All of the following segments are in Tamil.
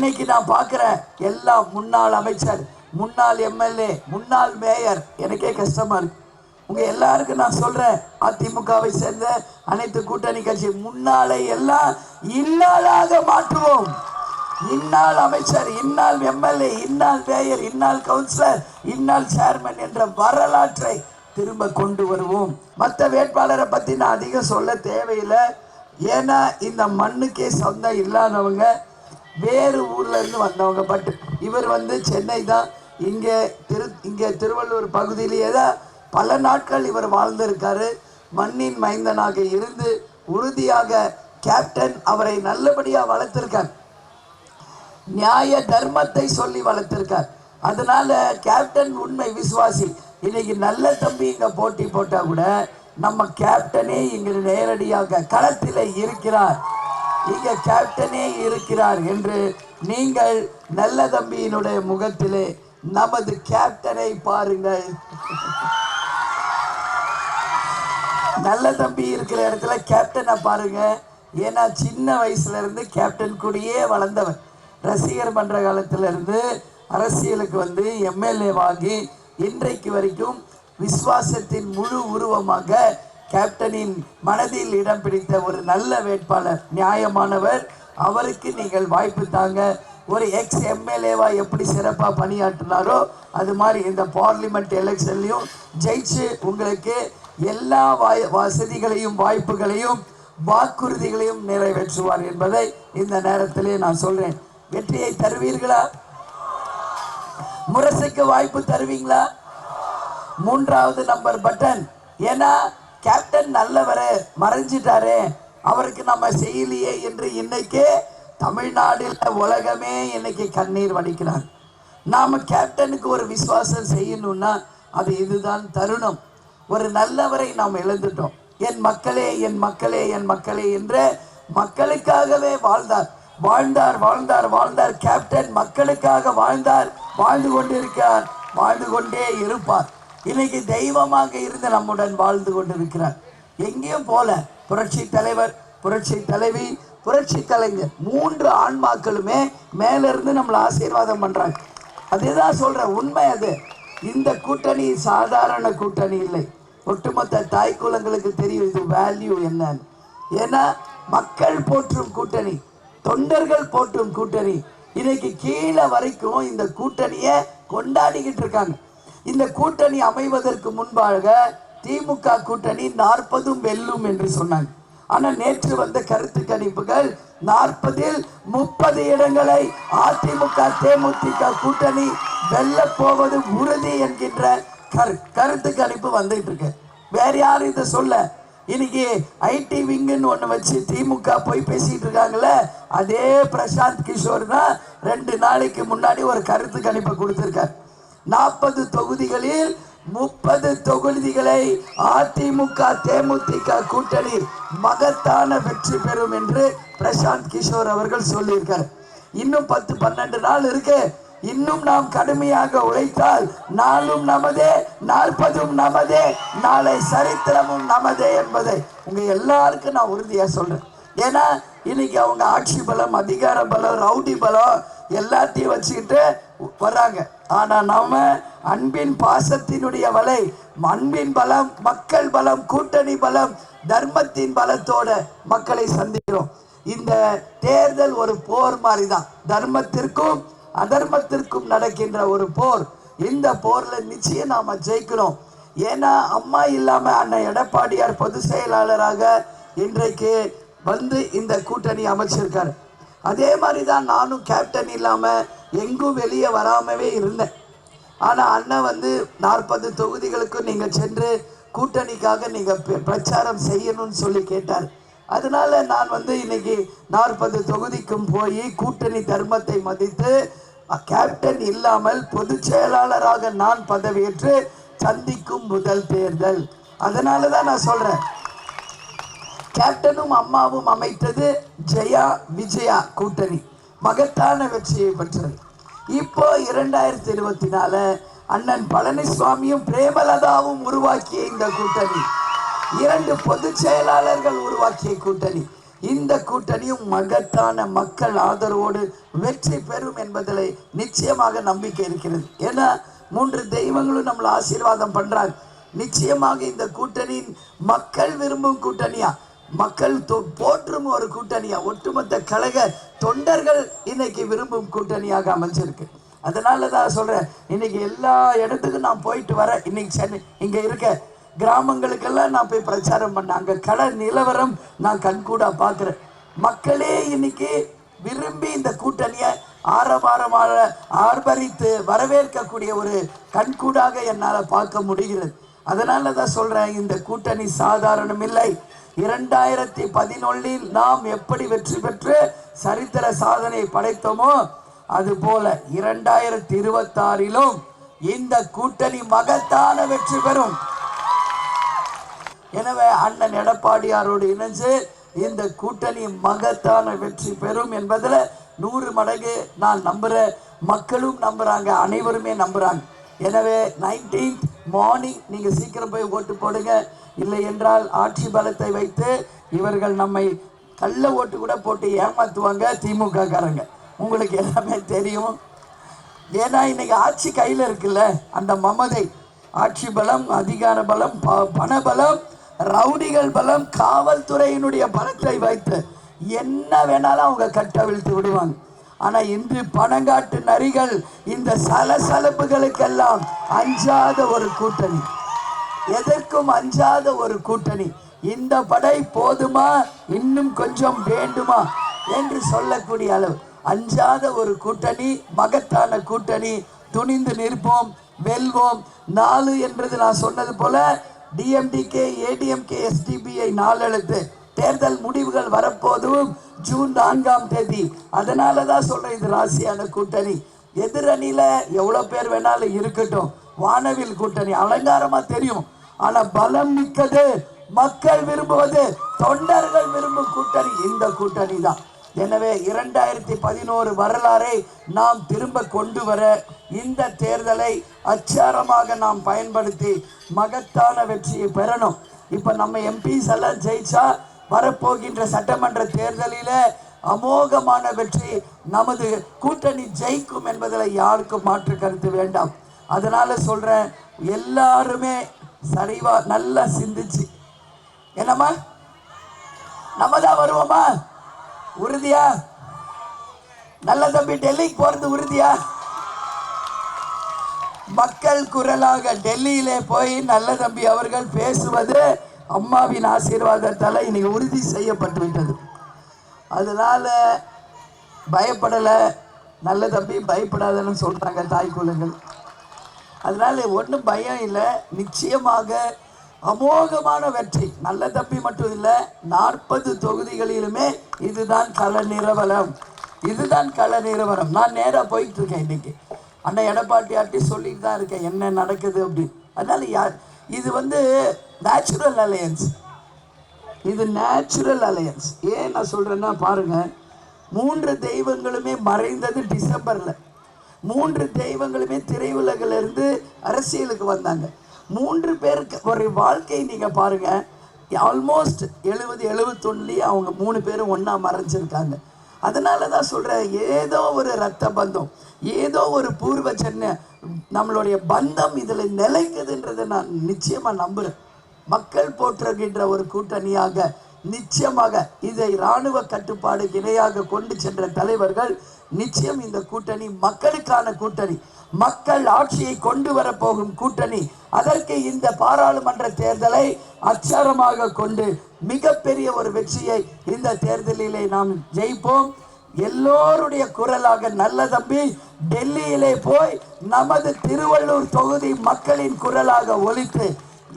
இன்னைக்கு நான் பார்க்குறேன். எல்லா முன்னாள் அமைச்சர் முன்னாள் எம்எல்ஏ முன்னாள் மேயர் எனக்கே கஷ்டமா இருக்கு. உங்க எல்லாருக்கும் நான் சொல்றேன் அதிமுகவை சேர்ந்த அனைத்து கூட்டணி கட்சி முன்னாளை எல்லாம் இன்னாளாக மாற்றுவோம். இந்நாள் அமைச்சர் இந்நாள் எம்எல்ஏ இந்நாள் மேயர் இந்நாள் கவுன்சிலர் இந்நாள் சேர்மன் என்ற வரலாற்றை திரும்ப கொண்டு வருவோம். மற்ற வேட்பாளரை பத்தி நான் அதிகம் சொல்ல தேவையில்லை. ஏன்னா இந்த மண்ணுக்கே சொந்தம் இல்லாதவங்க வேறு ஊர்ல இருந்து வந்தவங்க பட் இவர் வந்து சென்னை தான் இங்கே திரு இங்கே திருவள்ளூர் பகுதியிலேயே தான் பல நாட்கள் இவர் வாழ்ந்திருக்காரு. மண்ணின் மைந்தனாக இருந்து உறுதியாக கேப்டன் அவரை நல்லபடியாக வளர்த்திருக்கார். நியாய தர்மத்தை சொல்லி வளர்த்திருக்கார். அதனால கேப்டன் உண்மை விசுவாசி. இன்னைக்கு நல்ல தம்பி இங்க போட்டி போட்டா கூட நம்ம கேப்டனே இங்க நேரடியாக களத்தில் இருக்கிறார். இங்கே கேப்டனே இருக்கிறார் என்று நீங்கள் நல்ல தம்பியினுடைய முகத்திலே நமது கேப்டனை பாருங்கள். நல்ல தம்பி இருக்கிற இடத்துல கேப்டனை பாருங்க. ஏன்னா சின்ன வயசுல இருந்து கேப்டன் கூடயே வளர்ந்தவன் ரசிகர் மன்ற காலத்துல இருந்து அரசியலுக்கு வந்து எம்எல்ஏ வாங்கி இன்றைக்கு வரைக்கும் விசுவாசத்தின் முழு உருவமாக கேப்டனின் மனதில் இடம் பிடித்த ஒரு நல்ல வேட்பாளர் நியாயமானவர். அவருக்கு நீங்கள் வாய்ப்பு தாங்க. ஒரு எக்ஸ் எம்எல்ஏவா எப்படி சிறப்பாக பணியாற்றினாரோ அது மாதிரி இந்த பார்லிமெண்ட் எலெக்ஷன்லையும் ஜெயிச்சு உங்களுக்கு எல்லா வாய் வசதிகளையும் வாய்ப்புகளையும் வாக்குறுதிகளையும் நிறைவேற்றுவார் என்பதை இந்த நேரத்திலே நான் சொல்றேன். வெற்றியை தருவீர்களா? முரசுக்கு வாய்ப்பு தருவீங்களா? மூன்றாவது நம்பர் பட்டன். ஏன்னா கேப்டன் நல்லவர் மறைஞ்சிட்டாரு. அவருக்கு நம்ம செய்யலையே என்று இன்னைக்கு தமிழ்நாட்டில் உலகமே இன்னைக்கு கண்ணீர் வடிக்கிறார். நாம் கேப்டனுக்கு ஒரு விசுவாசம் செய்யணும்னா அது இதுதான் தருணம். ஒரு நல்லவரை நாம் இழந்துட்டோம். என் மக்களே என் மக்களே என் மக்களே என்று மக்களுக்காகவே வாழ்ந்தார். வாழ்ந்தார் வாழ்ந்தார் வாழ்ந்தார். கேப்டன் மக்களுக்காக வாழ்ந்தார். வாழ்ந்து கொண்டிருக்கார் வாழ்ந்து கொண்டே இருப்பார். இன்னைக்கு தெய்வமாக இருந்து நம்முடன் வாழ்ந்து கொண்டிருக்கிறார். எங்கேயும் போல புரட்சி தலைவர் புரட்சி தலைவி புரட்சி கலைஞர் மூன்று ஆன்மாக்களுமே மேலிருந்து நம்மளை ஆசீர்வாதம் பண்றாங்க. அதுதான் சொல்றேன் உண்மை அது. இந்த கூட்டணி சாதாரண கூட்டணி இல்லை. ஒட்டுமொத்த தாய் குலங்களுக்கு தெரியும் இது வேல்யூ என்னன்னு. ஏன்னா மக்கள் போற்றும் கூட்டணி தொண்டர்கள் போற்றும் கூட்டணி இன்னைக்கு கீழே வரைக்கும் இந்த கூட்டணியை கொண்டாடிக்கிட்டு இருக்காங்க. இந்த கூட்டணி அமைவதற்கு முன்பாக திமுக கூட்டணி நாற்பதும் வெல்லும் என்று சொன்னாங்க. ஆனால் நேற்று வந்த கருத்து கணிப்புகள் நாற்பதில் முப்பது இடங்களை அதிமுக தேமுதிக கூட்டணி வெல்ல போவது உறுதி என்கின்ற கரு கருத்து கணிப்பு வந்துட்டு இருக்கு. வேற யாரும் இதை சொல்ல. இன்னைக்கு ஐடி விங்குன்னு ஒன்று வச்சு திமுக போய் பேசிட்டு இருக்காங்களே அதே பிரசாந்த் கிஷோர் தான் ரெண்டு நாளைக்கு முன்னாடி ஒரு கருத்து கணிப்பை கொடுத்திருக்கார். நாற்பது தொகுதிகளில் முப்பது தொகுதிகளை அதிமுக தேமுதிக கூட்டணி மகத்தான வெற்றி பெறும் என்று பிரசாந்த் கிஷோர் அவர்கள் சொல்லியிருக்கார். இன்னும் பத்து பன்னெண்டு நாள் இருக்கு. இன்னும் நாம் கடுமையாக உழைத்தால் நாளும் நமதே நாற்பதும் நமதே நாளை சரித்திரமும் நமதே என்பதை உங்க எல்லாருக்கும் நான் உறுதியா சொல்றேன். ஏன்னா இன்னைக்கு அவங்க ஆட்சி பலம் அதிகார பலம் ரவுடி பலம் எல்லாத்தையும் வச்சுக்கிட்டு வர்றாங்க. ஆனா நாம அன்பின் பாசத்தினுடைய வலை அன்பின் பலம் மக்கள் பலம் கூட்டணி பலம் தர்மத்தின் பலத்தோட மக்களை சந்திக்கிறோம். இந்த தேர்தல் ஒரு போர் மாதிரி தான் தர்மத்திற்கும் அதர்மத்திற்கும் நடக்கின்ற ஒரு போர். இந்த போர்ல நிச்சயம் நாம ஜெயிக்கணும் ஏன்னா அம்மா இல்லாம அண்ணன் எடப்பாடியார் பொதுச் செயலாளராக இன்றைக்கு வந்து இந்த கூட்டணி அமைச்சிருக்காரு. அதே மாதிரி தான் நானும் கேப்டன் இல்லாம எங்கும் வெளியே வராமவே இருந்தேன். ஆனால் அண்ணன் வந்து நாற்பது தொகுதிகளுக்கும் நீங்கள் சென்று கூட்டணிக்காக நீங்கள் பிரச்சாரம் செய்யணும்னு சொல்லி கேட்டார். அதனால நான் வந்து இன்னைக்கு நாற்பது தொகுதிக்கும் போய் கூட்டணி தர்மத்தை மதித்து கேப்டன் இல்லாமல் பொதுச் செயலாளராக நான் பதவியேற்று சந்திக்கும் முதல் தேர்தல். அதனால தான் நான் சொல்கிறேன் கேப்டனும் அம்மாவும் அமைத்தது ஜெயா விஜயா கூட்டணி. மகத்தான வெற்றியை பெற்றது. இப்போ இரண்டாயிரத்தி இருபத்தி நாலு அண்ணன் பழனிசுவாமியும் பிரேமலதாவும் உருவாக்கிய இந்த கூட்டணி. இரண்டு பொதுச் செயலாளர்கள் உருவாக்கிய கூட்டணி. இந்த கூட்டணியும் மகத்தான மக்கள் ஆதரவோடு வெற்றி பெறும் என்பதில் நிச்சயமாக நம்பிக்கை இருக்கிறது. ஏன்னா மூன்று தெய்வங்களும் நம்மளை ஆசீர்வாதம் பண்றாங்க. நிச்சயமாக இந்த கூட்டணியின் மக்கள் விரும்பும் கூட்டணியா? மக்கள் தொ- போற்றும் ஒரு கூட்டணியா? ஒட்டுமொத்த கழக தொண்டர்கள் இன்னைக்கு விரும்பும் கூட்டணியாக அமைஞ்சிருக்கு. அதனால தான் சொல்றேன் இன்னைக்கு எல்லா இடத்துக்கும் நான் போயிட்டு வரேன். இன்னைக்கு சென்னை இங்க இருக்க கிராமங்களுக்கெல்லாம் நான் போய் பிரச்சாரம் பண்ணேன். அங்க கள நிலவரம் நான் கண்கூடா பார்க்குறேன் மக்களே இன்னைக்கு விரும்பி இந்த கூட்டணியை ஆரவாரமாக ஆர்ப்பரித்து வரவேற்கக்கூடிய ஒரு கண்கூடாக என்னால் பார்க்க முடிகிறது. அதனால தான் சொல்கிறேன் இந்த கூட்டணி சாதாரணம் இல்லை இரண்டாயிரத்தி பதினொன்னில் நாம் எப்படி வெற்றி பெற்று சரித்திர சாதனை படைத்தோமோ அதுபோல இரண்டாயிரத்தி இருபத்தாறிலும் இந்த கூட்டணி மகத்தான வெற்றி பெறும். எனவே அண்ணன் எடப்பாடியாரோடு இணைஞ்சு இந்த கூட்டணி மகத்தான வெற்றி பெறும் என்பதில் நூறு மடங்கு நான் நம்புறேன். மக்களும் நம்புறாங்க அனைவருமே நம்புறாங்க. எனவே நைன்டீன்த் மார்னிங் நீங்கள் சீக்கிரம் போய் ஓட்டு போடுங்க. இல்லை என்றால் ஆட்சி பலத்தை வைத்து இவர்கள் நம்மை கள்ள ஓட்டு கூட போட்டு ஏமாத்துவாங்க திமுக காரங்க உங்களுக்கு எல்லாமே தெரியும். ஏன்னா இன்னைக்கு ஆட்சி கையில் இருக்குல்ல அந்த மமதை. ஆட்சி பலம் அதிகார பலம் ப- பண பலம் ரவுடிகள் பலம் காவல்துறையினுடைய பலத்தை வைத்து என்ன வேணாலும் அவங்க கட்டவிழ்த்து விடுவாங்க. ஆனா இன்று பணங்காட்டு நரிகள் இந்த சலசலப்புகளுக்கெல்லாம் அஞ்சாத ஒரு கூட்டணி. எதற்கும் அஞ்சாத ஒரு கூட்டணி. இந்த படை போதுமா? இன்னும் கொஞ்சம் வேண்டுமா? என்று சொல்லக்கூடிய அளவு. அஞ்சாத ஒரு கூட்டணி மகத்தான கூட்டணி. துணிந்து நிற்போம் வெல்வோம். நாலு என்றது நான் சொன்னது போல டிஎம்டிகே ஏடிஎம்கே எஸ்டிபிஐ நாலெழுத்து. தேர்தல் முடிவுகள் வரப்போதும் ஜூன் நான்காம் தேதி. அதனால தான் சொல்றேன் இது ராசியான கூட்டணி. எதிரணியில எவ்வளவு பேர் வேணாலும் இருக்கட்டும். வானவில் கூட்டணி அலங்காரமா தெரியும். ஆனா பலம் மிக்கது மக்கள் விரும்புவது தொண்டர்கள் விரும்பும் கூட்டணி இந்த கூட்டணி தான் எனவே இரண்டாயிரத்தி பதினோரு வரலாறை நாம் திரும்ப கொண்டு வர இந்த தேர்தலை அச்சாரமாக நாம் பயன்படுத்தி மகத்தான வெற்றியை பெறணும். இப்ப நம்ம எம்பிஸ் எல்லாம் ஜெயிச்சா வரப்போகின்ற சட்டமன்ற தேர்தலில் அமோகமான வெற்றி நமது கூட்டணி ஜெயிக்கும் என்பதில் யாருக்கும் மாற்று கருத்து வேண்டாம். அதனால சொல்றேன் எல்லாருமே சரிவா நல்லா சிந்திச்சு. என்னம்மா? நம்ம தான் வருவோமா? உறுதியா? நல்ல தம்பி டெல்லிக்கு போறது உறுதியா? மக்கள் குரலாக டெல்லியிலே போய் நல்ல தம்பி அவர்கள் பேசுவது அம்மாவின் ஆசீர்வாதத்தால் இன்னைக்கு உறுதி செய்யப்பட்டு விட்டது. அதனால் பயப்படலை. நல்ல தம்பி பயப்படாதன்னு சொல்கிறாங்க தாய் குலங்கள். அதனால் ஒன்றும் பயம் இல்லை. நிச்சயமாக அமோகமான வெற்றி. நல்ல தம்பி மட்டும் இல்லை நாற்பது தொகுதிகளிலுமே இதுதான் கள நிரவலம். இதுதான் கள நிரவலம். நான் நேராக போயிட்டு இருக்கேன் இன்னைக்கு. அண்ணன் எடப்பாட்டியாட்டி சொல்லிட்டு தான் இருக்கேன் என்ன நடக்குது அப்படின்னு. அதனால யார் இது வந்து நேச்சுரல் அலையன்ஸ் இது நேச்சுரல் அலையன்ஸ் ஏன் நான் சொல்கிறேன்னா பாருங்கள் மூன்று தெய்வங்களுமே மறைந்தது டிசம்பரில். மூன்று தெய்வங்களுமே திரையுலகிலிருந்து அரசியலுக்கு வந்தாங்க. மூன்று பேருக்கு ஒரு வாழ்க்கை நீங்கள் பாருங்கள் ஆல்மோஸ்ட் எழுபது எழுபத்தொன்னுலேயே அவங்க மூணு பேரும் ஒன்றா மறைஞ்சிருக்காங்க. அதனால தான் சொல்கிறேன் ஏதோ ஒரு ரத்த பந்தம் ஏதோ ஒரு பூர்வ ஜென்ம நம்மளுடைய பந்தம் இதில் நிலைக்குதுன்றதை நான் நிச்சயமாக நம்புகிறேன் மக்கள் போற்றுகின்ற ஒரு கூட்டணியாக நிச்சயமாக இதை இராணுவ கட்டுப்பாடு இணையாக கொண்டு சென்ற தலைவர்கள் நிச்சயம் இந்த கூட்டணி மக்களுக்கான கூட்டணி மக்கள் ஆட்சியை கொண்டு வரப்போகும் கூட்டணி அதற்கு இந்த பாராளுமன்ற தேர்தலை அச்சாரமாக கொண்டு மிகப்பெரிய ஒரு வெற்றியை இந்த தேர்தலிலே நாம் ஜெயிப்போம். எல்லோருடைய குரலாக நல்ல தம்பி டெல்லியிலே போய் நமது திருவள்ளூர் தொகுதி மக்களின் குரலாக ஒலித்து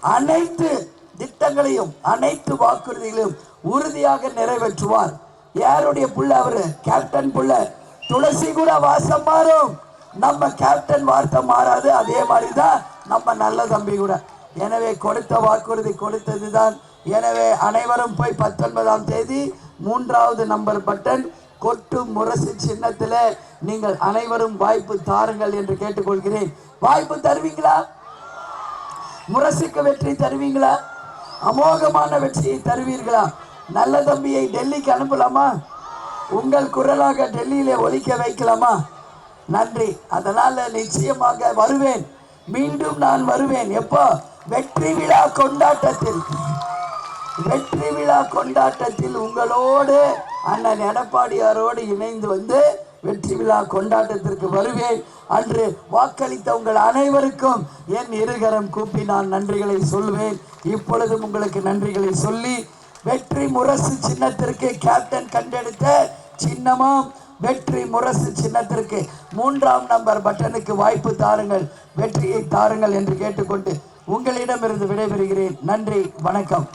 அனைத்து திட்டங்களையும் அனைத்து வாக்குறுதிகளையும் உறுதியாக நிறைவேற்றுவார். யாருடைய புள்ள அவரு? கேப்டன் புள்ள. துளசி கூட வாசம் மாறும். நம்ம கேப்டன் வார்த்தை மாறாது அதே மாதிரி தான் நம்ம நல்ல தம்பி கூட. எனவே கொடுத்த வாக்குறுதி கொடுத்தது தான் எனவே அனைவரும் போய் பத்தொன்பதாம் தேதி மூன்றாவது நம்பர் பட்டன் கொட்டு முரசு சின்னத்தில் நீங்கள் அனைவரும் வாய்ப்பு தாருங்கள் என்று கேட்டுக்கொள்கிறேன். வாய்ப்பு தருவீங்களா? முரசுக்கு வெற்றி தருவீங்களா? அமோகமான வெற்றியை தருவீர்களா? நல்ல தம்பியை டெல்லிக்கு அனுப்பலாமா? உங்கள் குரலாக டெல்லியிலே ஒலிக்க வைக்கலாமா? நன்றி. அதனால் நிச்சயமாக வருவேன். மீண்டும் நான் வருவேன். எப்போ? வெற்றி விழா கொண்டாட்டத்தில். வெற்றி விழா கொண்டாட்டத்தில் உங்களோடு அண்ணன் எடப்பாடியாரோடு இணைந்து வந்து வெற்றி விழா கொண்டாட்டத்திற்கு வருவேன். அன்று வாக்களித்த உங்கள் அனைவருக்கும் என் இருகரம் கூப்பி நான் நன்றிகளை சொல்வேன். இப்பொழுதும் உங்களுக்கு நன்றிகளை சொல்லி வெற்றி முரசு சின்னத்திற்கு கேப்டன் கண்டெடுத்த சின்னமும் வெற்றி முரசு சின்னத்திற்கு மூன்றாம் நம்பர் பட்டனுக்கு வாய்ப்பு தாருங்கள். வெற்றியை தாருங்கள் என்று கேட்டுக்கொண்டு உங்களிடமிருந்து விடைபெறுகிறேன். நன்றி வணக்கம்.